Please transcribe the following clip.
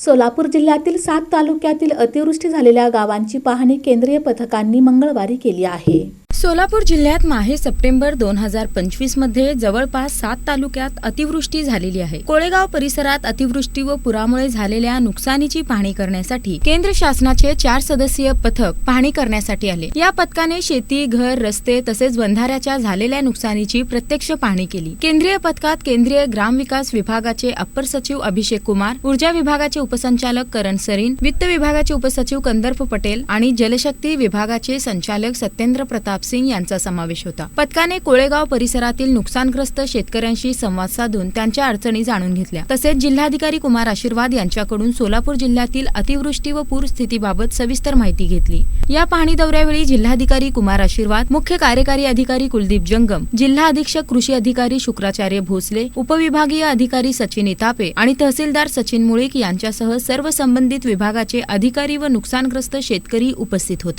सोलापूर जिल्ह्यातील सात तालुक्यातील अतिवृष्टी झालेल्या गावांची पाहणी केंद्रीय पथकांनी मंगळवारी केली आहे. सोलापूर जिल्ह्यात माहे सप्टेंबर दोन हजार पंचवीसमध्ये जवळपास सात तालुक्यात अतिवृष्टी झालेली आहे. कोळेगाव परिसरात अतिवृष्टी व पुरामुळे झालेल्या नुकसानीची पाहणी करण्यासाठी केंद्र शासनाचे चार सदस्यीय पथक पाहणी करण्यासाठी आले. या पथकाने शेती घर रस्ते तसेच बंधाऱ्याच्या झालेल्या नुकसानीची प्रत्यक्ष पाहणी केली. केंद्रीय पथकात केंद्रीय ग्रामविकास विभागाचे अप्पर सचिव अभिषेक कुमार ऊर्जा विभागाचे उपसंचालक करण सरीन वित्त विभागाचे उपसचिव कंदर्प पटेल आणि जलशक्ती विभागाचे संचालक सत्येंद्र प्रताप सिंग यांचा समावेश होता. पथकाने कोळेगाव परिसरातील नुकसानग्रस्त शेतकऱ्यांशी संवाद साधून त्यांच्या अडचणी जाणून घेतल्या. तसेच जिल्हाधिकारी कुमार आशीर्वाद यांच्याकडून सोलापूर जिल्ह्यातील अतिवृष्टी व पूर स्थितीबाबत सविस्तर माहिती घेतली. या पाहणी दौऱ्यावेळी जिल्हाधिकारी कुमार आशीर्वाद मुख्य कार्यकारी अधिकारी कुलदीप जंगम जिल्हा अधीक्षक कृषी अधिकारी शुक्राचार्य भोसले उपविभागीय अधिकारी सचिन इतापे आणि तहसीलदार सचिन मुळीक यांच्यासह सर्व संबंधित विभागाचे अधिकारी व नुकसानग्रस्त शेतकरी उपस्थित होते.